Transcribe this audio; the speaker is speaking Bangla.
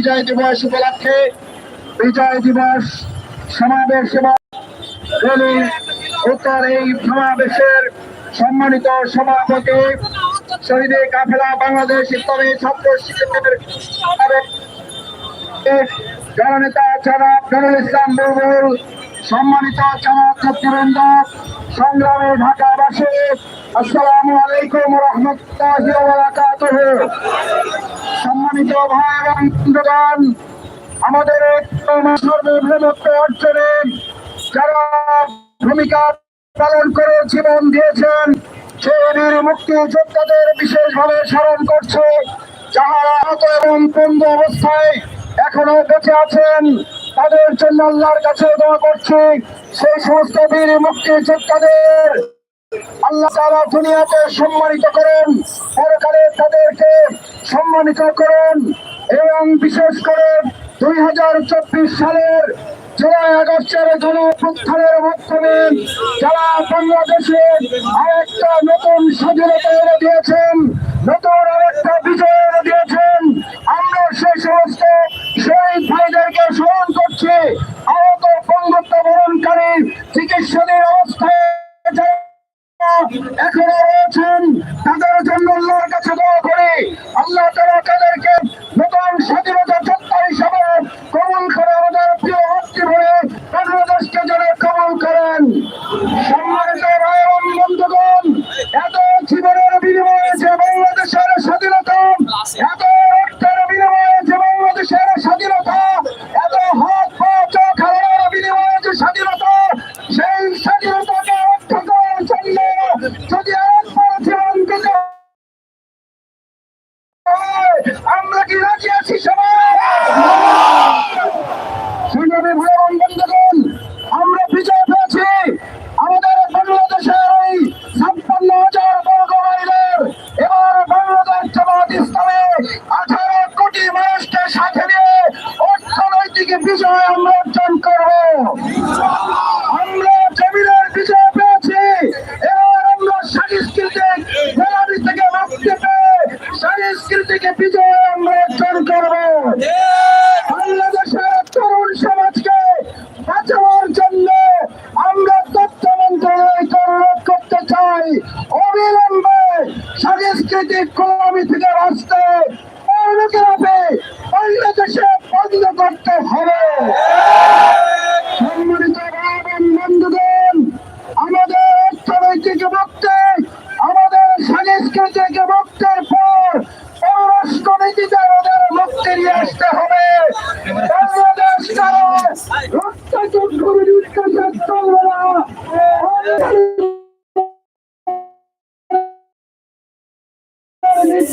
বিজয় দিবস উপলক্ষে, বিজয় দিবস সমাবেশ এবং উত্তর এই সমাবেশের সম্মানিত সভাপতি, শহীদ কাফেলা বাংলাদেশ ইসলামী ছাত্র শিক্ষকের জননেতা জনাব নুরুল ইসলাম বুলবুল, সম্মানিত জনাব নেতৃবৃন্দ সংগ্রামী ঢাকাবাসী, আসসালামু আলাইকুম রহমতুল্লাহ সম্মানিত ভাই এবং বন্ধুগণ, আমাদের সর্বভৌমত্ব অর্জনে যারা ভূমিকা পালন করে জীবন দিয়েছেন, সেই বীর মুক্তি যোদ্ধাদের বিশেষভাবে স্মরণ করছে, যাহারা আহত এবং বন্ধ অবস্থায় এখনও বেঁচে আছেন। তাদের জন্য আল্লাহর কাছে দোয়া করছি। সেই সমস্ত বীর মুক্তি যোদ্ধাদের আল্লাহ তারা দুনিয়াতে সম্মানিত করেন, পরকালে তাদেরকে সম্মানিত করেন এবং বিশেষ করে দুই হাজার চব্বিশ সালের জুলাই আগস্টের গণপ্রত্থানের মাধ্যমে যারা বাংলাদেশে আরেকটা নতুন স্বাধীনতা এনে দিয়েছেন, নতুন আরেকটা চিকিৎসাধীন অবস্থায় এখনও রয়েছেন, তাদের জন্য আল্লাহর কাছে দোয়া করি, আল্লাহ তারা তাদেরকে নতুন স্বাধীনতা যোদ্ধা হিসাবে কবল করে আমাদের প্রিয় মাতৃভূমি বাংলাদেশকে যেন করেন। সম্মানিত বন্ধুগণ, এত জীবনের বিনিময়ে যে বাংলাদেশের স্বাধীনতা, এত আঠারো কোটি মানুষকে সাথে নিয়ে অর্থনৈতিক বিজয় আমরা অর্জন করব। আমরা জমিনের বিজয় পেয়েছি। এবার আমরা সাংস্কৃতিক মেলাদি থেকে মুক্তি পেয়ে সাংস্কৃতিক বিজয় আমরা অর্জন করব। বাংলাদেশের তরুণ সমাজকে বাঁচানোর জন্য আমরা তথ্য করতে চাই। অবিলম্বে সাংস্কৃতিক কর্মী থেকে বাঁচতে পরিণতভাবে বাংলাদেশে বন্ধ করতে হবে সম্মানিত ভাই এবং বন্ধুগণ আমাদের অর্থনৈতিক মুক্তি আমাদের সাংস্কৃতিক মুক্তির পর পররাষ্ট্রনীতিতে আমাদের মুক্তি নিয়ে আসতে হবে। বাংলাদেশ কারণ রক্তচুর করে যুদ্ধ শেষ করবে না।